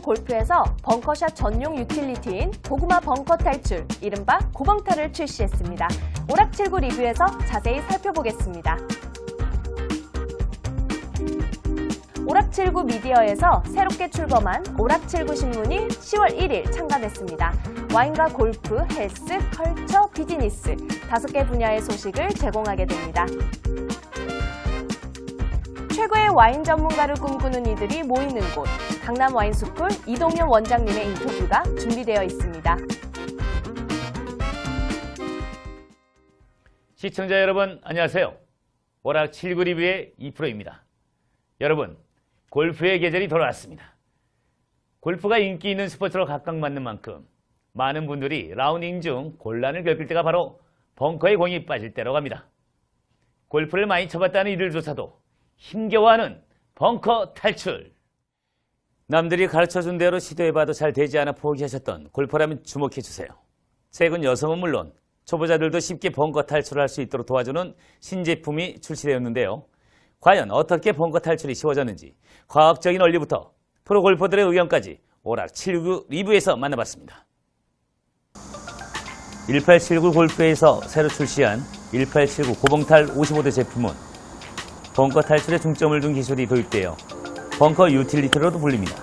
1879 골프에서 벙커샷 전용 유틸리티인 고구마 벙커 탈출, 이른바 고벙타를 출시했습니다. 오락칠구 리뷰에서 자세히 살펴보겠습니다. 오락칠구 미디어에서 새롭게 출범한 오락칠구 신문이 10월 1일 창간했습니다. 와인과 골프, 헬스, 컬처, 비즈니스 다섯 개 분야의 소식을 제공하게 됩니다. 최고의 와인 전문가를 꿈꾸는 이들이 모이는 곳 강남 와인스쿨 이동현 원장님의 인터뷰가 준비되어 있습니다. 시청자 여러분 안녕하세요. 오락 79 리뷰의 이프로입니다. 여러분 골프의 계절이 돌아왔습니다. 골프가 인기 있는 스포츠로 각광받는 만큼 많은 분들이 라운딩 중 곤란을 겪을 때가 바로 벙커에 공이 빠질 때라고 합니다. 골프를 많이 쳐봤다는 이들조차도 힘겨워하는 벙커 탈출. 남들이 가르쳐준 대로 시도해봐도 잘 되지 않아 포기하셨던 골퍼라면 주목해주세요. 최근 여성은 물론 초보자들도 쉽게 벙커 탈출을 할 수 있도록 도와주는 신제품이 출시되었는데요. 과연 어떻게 벙커 탈출이 쉬워졌는지 과학적인 원리부터 프로 골퍼들의 의견까지 오락 79 리뷰에서 만나봤습니다. 1879 골프에서 새로 출시한 1879 고봉탈 55대 제품은 벙커 탈출에 중점을 둔 기술이 도입되어 벙커 유틸리티로도 불립니다.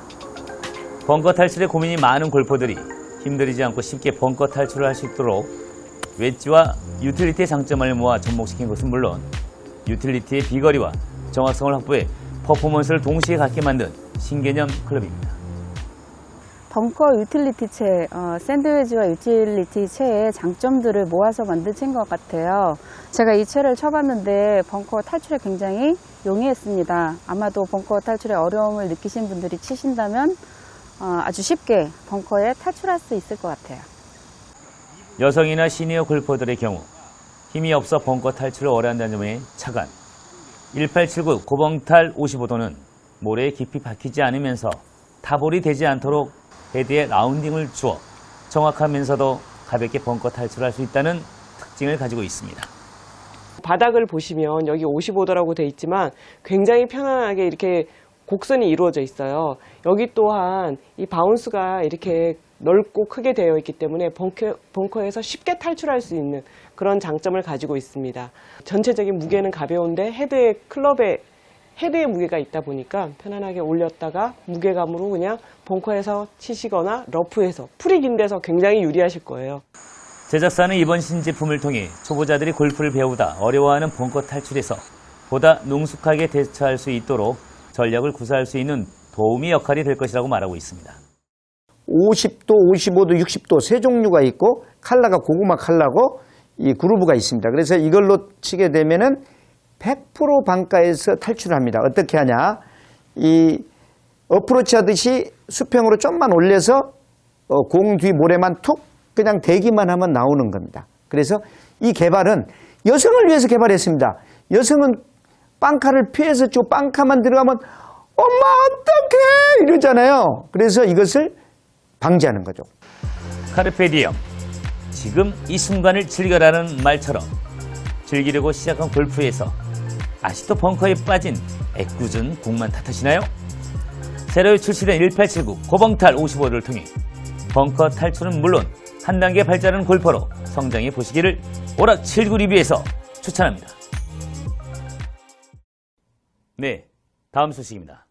벙커 탈출에 고민이 많은 골퍼들이 힘들이지 않고 쉽게 벙커 탈출을 할 수 있도록 웨지와 유틸리티의 장점을 모아 접목시킨 것은 물론 유틸리티의 비거리와 정확성을 확보해 퍼포먼스를 동시에 갖게 만든 신개념 클럽입니다. 벙커 유틸리티 체, 어, 샌드위치와 유틸리티 체의 장점들을 모아서 만든 채인 것 같아요. 제가 이 채를 쳐봤는데 벙커 탈출에 굉장히 용이했습니다. 아마도 벙커 탈출에 어려움을 느끼신 분들이 치신다면 어, 아주 쉽게 벙커에 탈출할 수 있을 것 같아요. 여성이나 시니어 골퍼들의 경우 힘이 없어 벙커 탈출을 어려한다는 점에 차관 1879 고벙탈 55도는 모래에 깊이 박히지 않으면서 타볼이 되지 않도록 헤드에 라운딩을 주어 정확하면서도 가볍게 벙커 탈출할 수 있다는 특징을 가지고 있습니다. 바닥을 보시면 여기 55도라고 돼 있지만 굉장히 편안하게 이렇게 곡선이 이루어져 있어요. 여기 또한 이 바운스가 이렇게 넓고 크게 되어 있기 때문에 벙커, 벙커에서 쉽게 탈출할 수 있는 그런 장점을 가지고 있습니다. 전체적인 무게는 가벼운데 헤드에 클럽에 헤드에 무게가 있다 보니까 편안하게 올렸다가 무게감으로 그냥 벙커에서 치시거나 러프에서 풀이 긴 데서 굉장히 유리하실 거예요. 제작사는 이번 신제품을 통해 초보자들이 골프를 배우다 어려워하는 벙커 탈출에서 보다 능숙하게 대처할 수 있도록 전략을 구사할 수 있는 도움이 역할이 될 것이라고 말하고 있습니다. 50도, 55도, 60도 세 종류가 있고 칼라가 고구마 칼라고 이 그루브가 있습니다. 그래서 이걸로 치게 되면은 100% 반가에서 탈출합니다. 어떻게 하냐? 이 어프로치 하듯이 수평으로 좀만 올려서 어, 공 뒤 모래만 툭 그냥 대기만 하면 나오는 겁니다. 그래서 이 개발은 여성을 위해서 개발했습니다. 여성은 빵카를 피해서 저 빵카만 들어가면 엄마 어떡해 이러잖아요. 그래서 이것을 방지하는 거죠. 카르페디엄. 지금 이 순간을 즐겨라는 말처럼 즐기려고 시작한 골프에서 아직도 벙커에 빠진 애꿎은 공만 탓하시나요? 새로 출시된 1879 고벙탈 55를 통해 벙커 탈출은 물론 한 단계 발전한 골퍼로 성장해 보시기를 오락 79 리뷰에서 추천합니다. 네, 다음 소식입니다.